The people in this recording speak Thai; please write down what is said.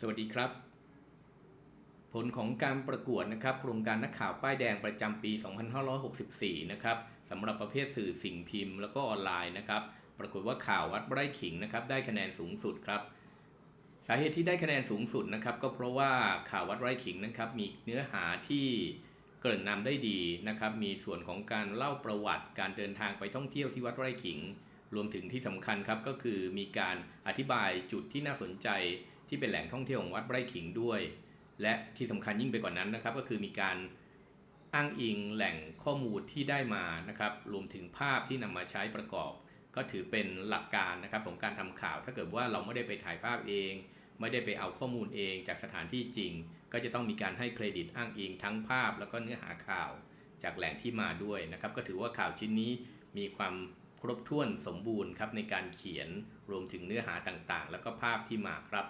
สวัสดีครับ ผลของการประกวดนะครับ โครงการนักข่าวป้ายแดงประจำปี 2564 นะครับสำหรับประเภทสื่อสิ่งพิมพ์แล้วก็ออนไลน์นะครับ ปรากฏว่าข่าววัดไร่ขิงนะครับ ได้คะแนนสูงสุดครับ สาเหตุที่ได้คะแนนสูงสุดนะครับ ก็เพราะว่าข่าววัดไร่ขิงนะครับ มีเนื้อหาที่เกริ่นนำได้ดีนะครับ มีส่วนของการเล่าประวัติ การเดินทางไปท่องเที่ยวที่วัดไร่ขิง รวมถึงที่สำคัญครับก็คือมีการอธิบายจุดที่น่าสนใจ ที่เป็นแหล่งท่องเที่ยวของวัดไร่ขิงด้วย และที่สำคัญยิ่งไปกว่านั้นนะครับ ก็คือมีการอ้างอิงแหล่งข้อมูลที่ได้มานะครับ รวมถึงภาพที่นำมาใช้ประกอบ ก็ถือเป็นหลักการนะครับของการทำข่าว ถ้าเกิดว่าเราไม่ได้ไปถ่ายภาพเอง ไม่ได้ไปเอาข้อมูลเองจากสถานที่จริง ก็จะต้องมีการให้เครดิตอ้างอิงทั้งภาพ แล้วก็เนื้อหาข่าว จากแหล่งที่มาด้วยนะครับ ก็ถือว่าข่าวชิ้นนี้มีความครบถ้วนสมบูรณ์ครับในการเขียนรวมถึงเนื้อหาต่างๆ แล้วก็ภาพที่มาครับ